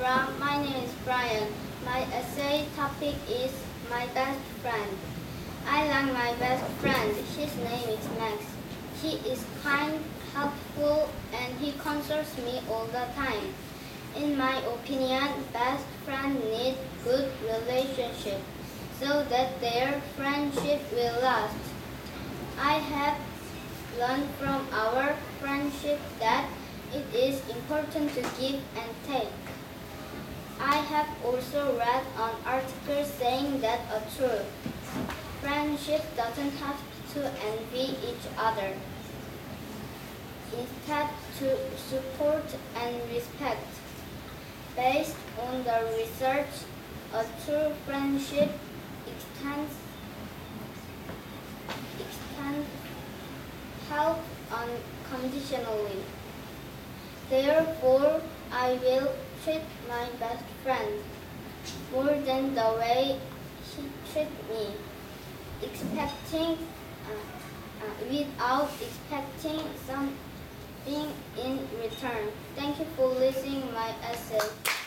everyone. My name is Brian. My essay topic is my best friend. I like my best friend. His name is Max. He is kind, helpful, and he consoles me all the time. In my opinion, best friends need good relationship so that their friendship will last. I have learned from our friendship that it is important to give and take. Also read an article saying that a true friendship doesn't have to envy each other. Instead, to support and respect. Based on the research, a true friendship extends, extends help unconditionally. Therefore, I will treat my best friend more than the way he treats me, expecting uh, uh, without expecting something in return. Thank you for listening my essay.